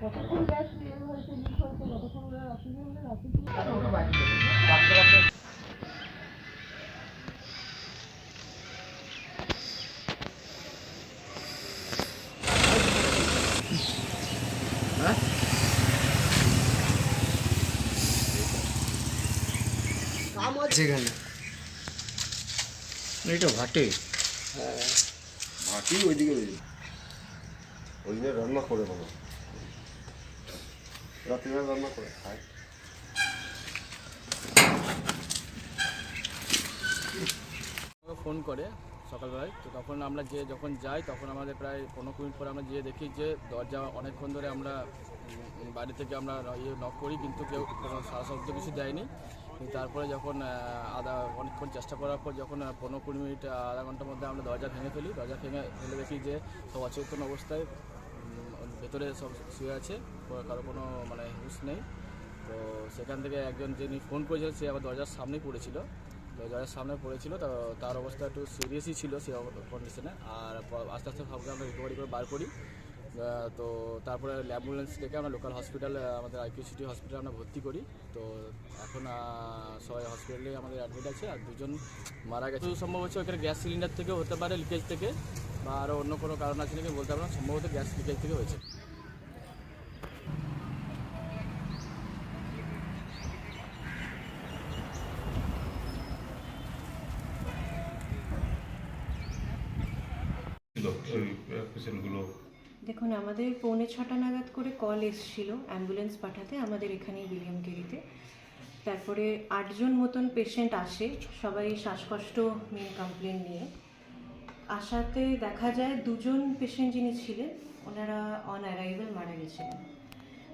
এটা ঘাটে মাটি ওইদিকে ওই ওই জন্য রান্না করে বাবা রাত্রিবেলা রান্না করে ফোন করে সকালবেলায়। তো তখন আমরা যে যখন যাই, তখন আমাদের প্রায় পনেরো মিনিট পরে আমরা গিয়ে দেখি যে দরজা অনেকক্ষণ ধরে আমরা বাড়ি থেকে আমরা ইয়ে নক করি, কিন্তু কেউ কোনো শব্দ কিছু দেয়নি। তারপরে যখন আধা অনেকক্ষণ চেষ্টা করার পর যখন পনেরো কুড়ি মিনিট, আধা ঘণ্টার মধ্যে আমরা দরজা ভেঙে ফেলি। দরজা ভেঙে ফেলে দেখি যে সব অচেতন অবস্থায় ভেতরে সব শুয়ে আছে কারও কোনো মানে হুশ নেই। তো সেখান থেকে একজন যিনি ফোন করেছিলেন সে আবার দরজার সামনেই পড়েছিল। দরজার সামনে পড়েছিল, তো তার অবস্থা একটু সিরিয়াসই ছিল সে কন্ডিশনে আর আস্তে আস্তে সবকে আমরা রিকভারি করে বার করি। তো তারপরে অ্যাম্বুলেন্স ডেকে আমরা লোকাল হসপিটাল আমাদের আইকিউ সিটি হসপিটালে আমরা ভর্তি করি। তো এখন সবাই হসপিটালে আমাদের অ্যাডমিট আছে আর দুজন মারা গেছে। সম্ভব হচ্ছে ওখানে গ্যাস সিলিন্ডার থেকেও হতে পারে লিকেজ থেকে বা আরও অন্য কোনো কারণ আছে নাকি বলতে পারব সম্ভবত গ্যাস লিকেজ থেকে হয়েছে। পেশেন্টগুলো দেখুন, আমাদের পৌনে ছটা নাগাদ করে কল এসেছিল অ্যাম্বুলেন্স পাঠাতে আমাদের এখানেই বিলিয়াম কেরিতে তারপরে আটজন মতন পেশেন্ট আসে, সবাই শ্বাসকষ্ট মেন কমপ্লেন নিয়ে। আসাতে দেখা যায় দুজন পেশেন্ট যিনি ছিলেন, ওনারা অন অ্যারাইভেল মারা গেছিলেন।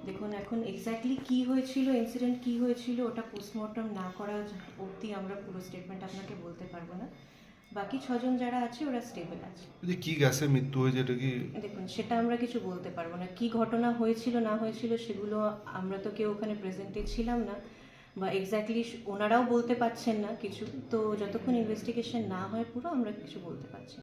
দেখুন, এখন এক্স্যাক্টলি কি হয়েছিল ইনসিডেন্ট কি হয়েছিল, ওটা পোস্টমর্টম না করা অবধি আমরা পুরো স্টেটমেন্ট আপনাকে বলতে পারব না। বাকি ছজন যারা আছে ওরা স্টেবল আছে। যে কি গ্যাসে মৃত্যু হয়েছে এটা কি? দেখুন সেটা আমরা কিছু বলতে পারব না। কি ঘটনা হয়েছিল না হয়েছিল সেগুলো আমরা তো কেউ ওখানে প্রেজেন্টে ছিলাম না। বা এক্স্যাক্টলি ওনারাও বলতে পারছেন না কিছু। তো যতক্ষণ ইনভেস্টিগেশন না হয় পুরো আমরা কিছু বলতে পারছি না।